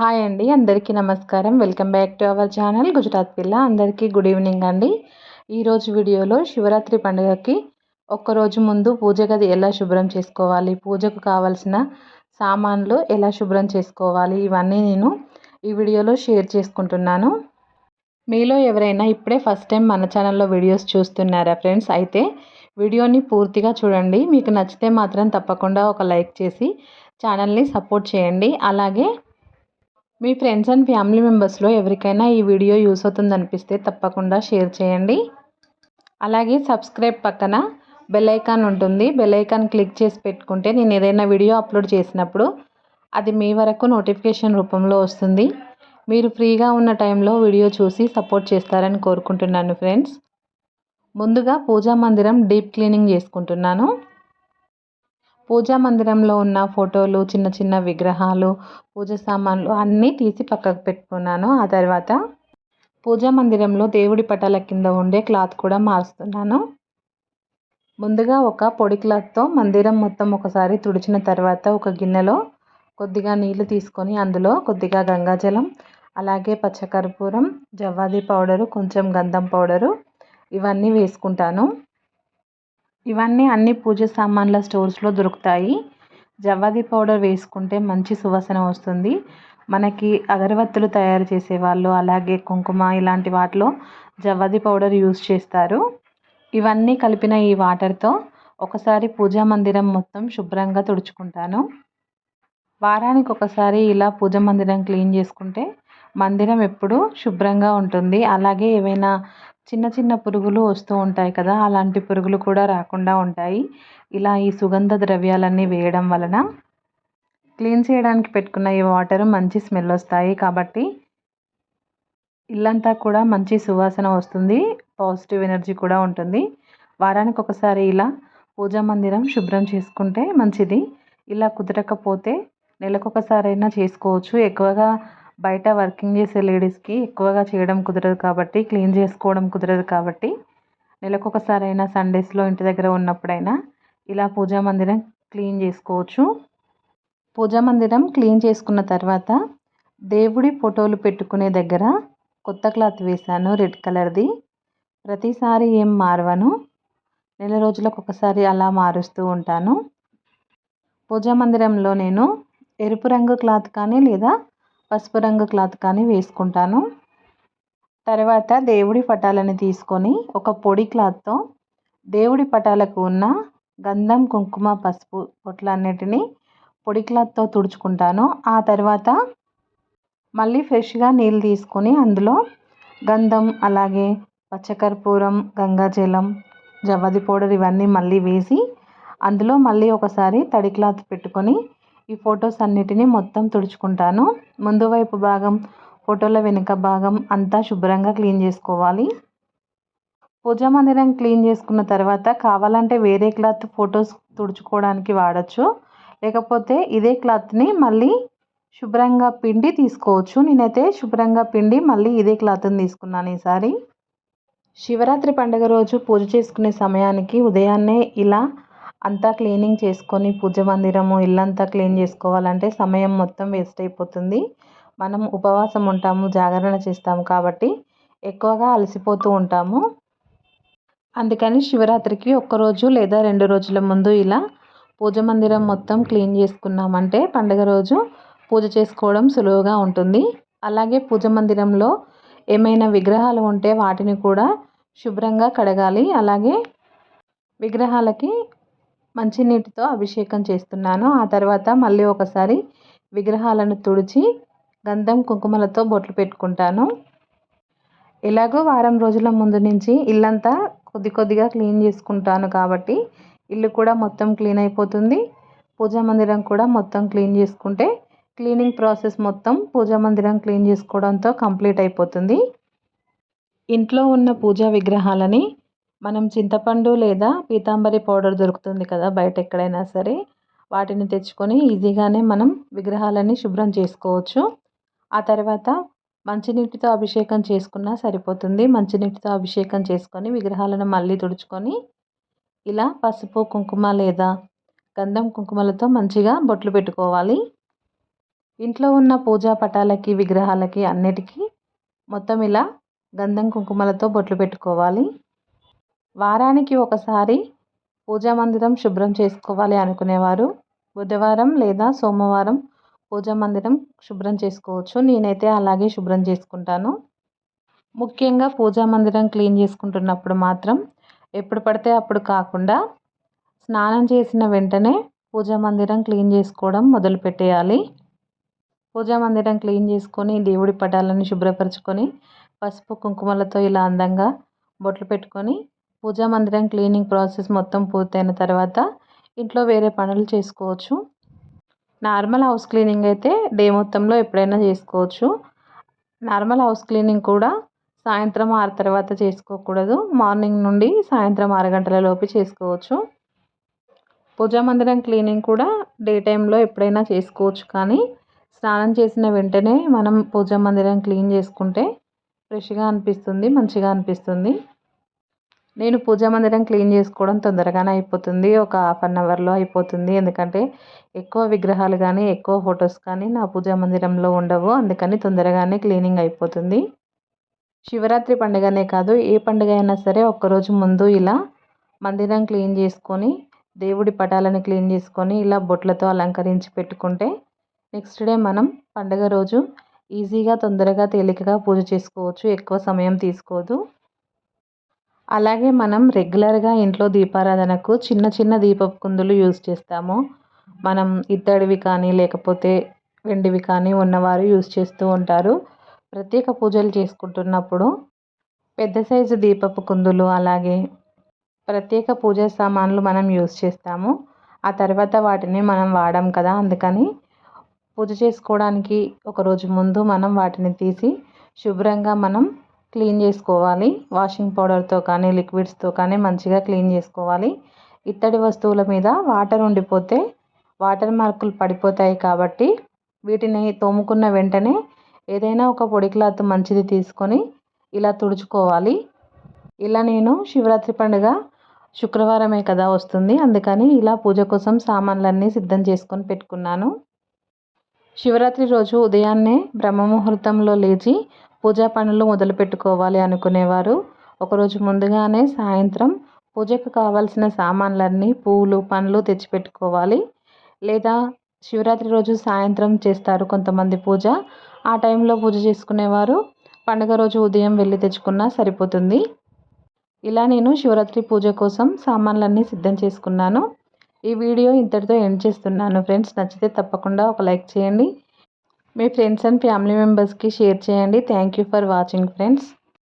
Hi అండి అందరికీ నమస్కారం. Welcome back to our channel Gujarat పిల్ల. అందరికీ గుడ్ ఈవినింగ్ అండి. ఈరోజు వీడియోలో శివరాత్రి పండుగకి ఒక్కరోజు ముందు పూజ గది ఎలా శుభ్రం చేసుకోవాలి పూజకు కావాల్సిన సామాన్లు ఎలా శుభ్రం చేసుకోవాలి ఇవన్నీ నేను ఈ వీడియోలో షేర్ చేసుకుంటున్నాను. మీలో ఎవరైనా ఇప్పుడే ఫస్ట్ టైం మన ఛానల్లో వీడియోస్ చూస్తున్నారా ఫ్రెండ్స్? అయితే వీడియోని పూర్తిగా చూడండి. మీకు నచ్చితే మాత్రం తప్పకుండా ఒక లైక్ చేసి ఛానల్ని సపోర్ట్ చేయండి. అలాగే మీ ఫ్రెండ్స్ అండ్ ఫ్యామిలీ మెంబర్స్లో ఎవరికైనా ఈ వీడియో యూస్ అవుతుంది అనిపిస్తే తప్పకుండా షేర్ చేయండి. అలాగే సబ్స్క్రైబ్ పక్కన బెల్ ఐకాన్ ఉంటుంది. బెల్ ఐకాన్ క్లిక్ చేసి పెట్టుకుంటే నేను ఏదైనా వీడియో అప్లోడ్ చేసినప్పుడు అది మీ వరకు నోటిఫికేషన్ రూపంలో వస్తుంది. మీరు ఫ్రీగా ఉన్న టైంలో వీడియో చూసి సపోర్ట్ చేస్తారని కోరుకుంటున్నాను ఫ్రెండ్స్ ముందుగా పూజా మందిరం డీప్ క్లీనింగ్ చేసుకుంటున్నాను. పూజా మందిరంలో ఉన్న ఫోటోలు చిన్న చిన్న విగ్రహాలు పూజ సామాన్లు అన్నీ తీసి పక్కకు పెట్టుకున్నాను. ఆ తర్వాత పూజా మందిరంలో దేవుడి పటాల కింద ఉండే క్లాత్ కూడా మారుస్తున్నాను ముందుగా ఒక పొడి క్లాత్తో మందిరం మొత్తం ఒకసారి తుడిచిన తర్వాత ఒక గిన్నెలో కొద్దిగా నీళ్ళు తీసుకొని అందులో కొద్దిగా గంగాజలం అలాగే పచ్చకర్పూరం జవ్వాది పౌడరు కొంచెం గంధం పౌడరు ఇవన్నీ వేసుకుంటాను. ఇవన్నీ అన్ని పూజ సామాన్ల స్టోర్స్లో దొరుకుతాయి. జవ్వాది పౌడర్ వేసుకుంటే మంచి సువాసన వస్తుంది. మనకి అగరబత్తులు తయారు చేసేవాళ్ళు అలాగే కుంకుమ ఇలాంటి వాటిలో జవ్వాది పౌడర్ యూస్ చేస్తారు. ఇవన్నీ కలిపిన ఈ వాటర్తో ఒకసారి పూజా మందిరం మొత్తం శుభ్రంగా తుడుచుకుంటాను. వారానికి ఒకసారి ఇలా పూజ మందిరం క్లీన్ చేసుకుంటే మందిరం ఎప్పుడూ శుభ్రంగా ఉంటుంది. అలాగే ఏవైనా చిన్న చిన్న పురుగులు వస్తూ ఉంటాయి కదా అలాంటి పురుగులు కూడా రాకుండా ఉంటాయి. ఇలా ఈ సుగంధ ద్రవ్యాలన్నీ వేయడం వలన క్లీన్ చేయడానికి పెట్టుకున్న ఈ వాటర్ మంచి స్మెల్ వస్తాయి కాబట్టి ఇల్లంతా కూడా మంచి సువాసన వస్తుంది పాజిటివ్ ఎనర్జీ కూడా ఉంటుంది. వారానికి ఒకసారి ఇలా పూజా మందిరం శుభ్రం చేసుకుంటే మంచిది. ఇలా కుదరకపోతే నెలకొకసారైనా చేసుకోవచ్చు. ఎక్కువగా బయట వర్కింగ్ చేసే లేడీస్కి ఎక్కువగా చేయడం కుదరదు కాబట్టి క్లీన్ చేసుకోవడం కుదరదు కాబట్టి నెలకొకసారైనా సండేస్లో ఇంటి దగ్గర ఉన్నప్పుడైనా ఇలా పూజా మందిరం క్లీన్ చేసుకోవచ్చు. పూజా మందిరం క్లీన్ చేసుకున్న తర్వాత దేవుడి ఫోటోలు పెట్టుకునే దగ్గర కొత్త క్లాత్ వేశాను రెడ్ కలర్ది. ప్రతిసారి ఏం మారవను. నెల రోజులకు ఒకసారి అలా మారుస్తూ ఉంటాను. పూజా మందిరంలో నేను ఎరుపు రంగు క్లాత్ కానీ లేదా పసుపు రంగు క్లాత్ కానీ వేసుకుంటాను. తర్వాత దేవుడి పటాలని తీసుకొని ఒక పొడి క్లాత్తో దేవుడి పటాలకు ఉన్న గంధం కుంకుమ పసుపు పొట్లన్నిటినీ పొడి క్లాత్తో తుడుచుకుంటాను. ఆ తర్వాత మళ్ళీ ఫ్రెష్గా నీళ్ళు తీసుకొని అందులో గంధం అలాగే పచ్చకర్పూరం గంగాజలం జవ్వది పౌడర్ ఇవన్నీ మళ్ళీ వేసి అందులో మళ్ళీ ఒకసారి తడి క్లాత్ పెట్టుకొని ఈ ఫొటోస్ అన్నిటినీ మొత్తం తుడుచుకుంటాను. ముందు వైపు భాగం ఫోటోల వెనుక భాగం అంతా శుభ్రంగా క్లీన్ చేసుకోవాలి. పూజా మందిరం క్లీన్ చేసుకున్న తర్వాత కావాలంటే వేరే క్లాత్ ఫొటోస్ తుడుచుకోవడానికి వాడచ్చు. లేకపోతే ఇదే క్లాత్ని మళ్ళీ శుభ్రంగా పిండి తీసుకోవచ్చు. నేనైతే శుభ్రంగా పిండి మళ్ళీ ఇదే క్లాత్ని తీసుకున్నాను ఈసారి. శివరాత్రి పండుగ రోజు పూజ చేసుకునే సమయానికి ఉదయాన్నే ఇలా అంతా క్లీనింగ్ చేసుకొని పూజ మందిరము ఇల్లంతా క్లీన్ చేసుకోవాలంటే సమయం మొత్తం వేస్ట్ అయిపోతుంది. మనం ఉపవాసం ఉంటాము జాగరణ చేస్తాము కాబట్టి ఎక్కువగా అలసిపోతూ ఉంటాము. అందుకని శివరాత్రికి ఒక్కరోజు లేదా రెండు రోజుల ముందు ఇలా పూజ మందిరం మొత్తం క్లీన్ చేసుకున్నామంటే పండుగ రోజు పూజ చేసుకోవడం సులువుగా ఉంటుంది. అలాగే పూజ మందిరంలో ఏమైనా విగ్రహాలు ఉంటే వాటిని కూడా శుభ్రంగా కడగాలి. అలాగే విగ్రహాలకి మంచినీటితో అభిషేకం చేస్తున్నాను. ఆ తర్వాత మళ్ళీ ఒకసారి విగ్రహాలను తుడిచి గంధం కుంకుమలతో బొట్లు పెట్టుకుంటాను. ఎలాగో వారం రోజుల ముందు నుంచి ఇల్లంతా కొద్ది కొద్దిగా క్లీన్ చేసుకుంటాను కాబట్టి ఇల్లు కూడా మొత్తం క్లీన్ అయిపోతుంది. పూజా మందిరం కూడా మొత్తం క్లీన్ చేసుకుంటే క్లీనింగ్ ప్రాసెస్ మొత్తం పూజా మందిరం క్లీన్ చేసుకోవడంతో కంప్లీట్ అయిపోతుంది. ఇంట్లో ఉన్న పూజా విగ్రహాలని మనం చింతపండు లేదా పీతాంబరి పౌడర్ దొరుకుతుంది కదా బయట ఎక్కడైనా సరే వాటిని తెచ్చుకొని ఈజీగానే మనం విగ్రహాలని శుభ్రం చేసుకోవచ్చు. ఆ తర్వాత మంచినీటితో అభిషేకం చేసుకున్నా సరిపోతుంది. మంచినీటితో అభిషేకం చేసుకొని విగ్రహాలను మళ్ళీ తుడుచుకొని ఇలా పసుపు కుంకుమ లేదా గంధం కుంకుమలతో మంచిగా బొట్లు పెట్టుకోవాలి. ఇంట్లో ఉన్న పూజా పటాలకి విగ్రహాలకి అన్నిటికీ మొత్తం ఇలా గంధం కుంకుమలతో బొట్లు పెట్టుకోవాలి. వారానికి ఒకసారి పూజా మందిరం శుభ్రం చేసుకోవాలి అనుకునేవారు. బుధవారం లేదా సోమవారం పూజా మందిరం శుభ్రం చేసుకోవచ్చు. నేనైతే అలాగే శుభ్రం చేసుకుంటాను. ముఖ్యంగా పూజా మందిరం క్లీన్ చేసుకుంటున్నప్పుడు మాత్రం ఎప్పుడు పడితే అప్పుడు కాకుండా స్నానం చేసిన వెంటనే పూజా మందిరం క్లీన్ చేసుకోవడం మొదలుపెట్టేయాలి పూజా మందిరం క్లీన్ చేసుకొని దేవుడి పటాలను శుభ్రపరచుకొని పసుపు కుంకుమలతో ఇలా అందంగా బొట్లు పెట్టుకొని పూజా మందిరం క్లీనింగ్ ప్రాసెస్ మొత్తం పూర్తయిన తర్వాత ఇంట్లో వేరే పనులు చేసుకోవచ్చు. నార్మల్ హౌస్ క్లీనింగ్ అయితే డే మొత్తంలో ఎప్పుడైనా చేసుకోవచ్చు. నార్మల్ హౌస్ క్లీనింగ్ కూడా సాయంత్రం ఆరు తర్వాత చేసుకోకూడదు. మార్నింగ్ నుండి సాయంత్రం ఆరు గంటల లోపు చేసుకోవచ్చు. పూజా మందిరం క్లీనింగ్ కూడా డే టైంలో ఎప్పుడైనా చేసుకోవచ్చు. కానీ స్నానం చేసిన వెంటనే మనం పూజా మందిరం క్లీన్ చేసుకుంటే ఫ్రెష్గా అనిపిస్తుంది మంచిగా అనిపిస్తుంది. నేను పూజా మందిరం క్లీన్ చేసుకోవడం తొందరగానే అయిపోతుంది. ఒక హాఫ్ అన్ అవర్లో అయిపోతుంది. ఎందుకంటే ఎక్కువ విగ్రహాలు కానీ ఎక్కువ ఫొటోస్ కానీ నా పూజా మందిరంలో ఉండవు. అందుకని తొందరగానే క్లీనింగ్ అయిపోతుంది. శివరాత్రి పండుగనే కాదు. ఏ పండుగ అయినా సరే ఒక్కరోజు ముందు ఇలా మందిరం క్లీన్ చేసుకొని దేవుడి పటాలను క్లీన్ చేసుకొని ఇలా బొట్లతో అలంకరించి పెట్టుకుంటే నెక్స్ట్ డే మనం పండుగ రోజు ఈజీగా తొందరగా తేలికగా పూజ చేసుకోవచ్చు. ఎక్కువ సమయం తీసుకోదు. అలాగే మనం రెగ్యులర్గా ఇంట్లో దీపారాధనకు చిన్న చిన్న దీపపు కుందులు యూజ్ చేస్తాము. మనం ఇత్తడివి కానీ లేకపోతే వెండివి కానీ ఉన్నవారు యూజ్ చేస్తూ ఉంటారు. ప్రత్యేక పూజలు చేసుకుంటున్నప్పుడు పెద్ద సైజు దీపపు కుందులు అలాగే ప్రత్యేక పూజా సామాన్లు మనం యూజ్ చేస్తాము. ఆ తర్వాత వాటిని మనం వాడాం కదా అందుకని పూజ చేసుకోవడానికి ఒకరోజు ముందు మనం వాటిని తీసి శుభ్రంగా మనం క్లీన్ చేసుకోవాలి. వాషింగ్ పౌడర్తో కానీ లిక్విడ్స్తో కానీ మంచిగా క్లీన్ చేసుకోవాలి. ఇత్తడి వస్తువుల మీద వాటర్ ఉండిపోతే వాటర్ మార్కులు పడిపోతాయి కాబట్టి వీటిని తోముకున్న వెంటనే ఏదైనా ఒక పొడి క్లాత్ మంచిది తీసుకొని ఇలా తుడుచుకోవాలి. ఇలా నేను శివరాత్రి పండుగ శుక్రవారమే కదా వస్తుంది. అందుకని ఇలా పూజ కోసం సామాన్లన్నీ సిద్ధం చేసుకొని పెట్టుకున్నాను. శివరాత్రి రోజు ఉదయాన్నే బ్రహ్మముహూర్తంలో లేచి పూజా పనులు మొదలు పెట్టుకోవాలి అనుకునేవారు. ఒకరోజు ముందుగానే సాయంత్రం పూజకు కావాల్సిన సామాన్లన్నీ పూలు పండ్లు తెచ్చిపెట్టుకోవాలి. లేదా శివరాత్రి రోజు సాయంత్రం చేస్తారు కొంతమంది పూజ. ఆ టైంలో పూజ చేసుకునేవారు. పండుగ రోజు ఉదయం వెళ్ళి తెచ్చుకున్నా సరిపోతుంది. ఇలా నేను శివరాత్రి పూజ కోసం సామాన్లన్నీ సిద్ధం చేసుకున్నాను. ఈ వీడియో ఇంతటితో ఎండ్ చేస్తున్నాను. ఫ్రెండ్స్ నచ్చితే తప్పకుండా ఒక లైక్ చేయండి. మీ ఫ్రెండ్స్ అండ్ ఫ్యామిలీ మెంబర్స్కి షేర్ చేయండి. Thank you for watching friends.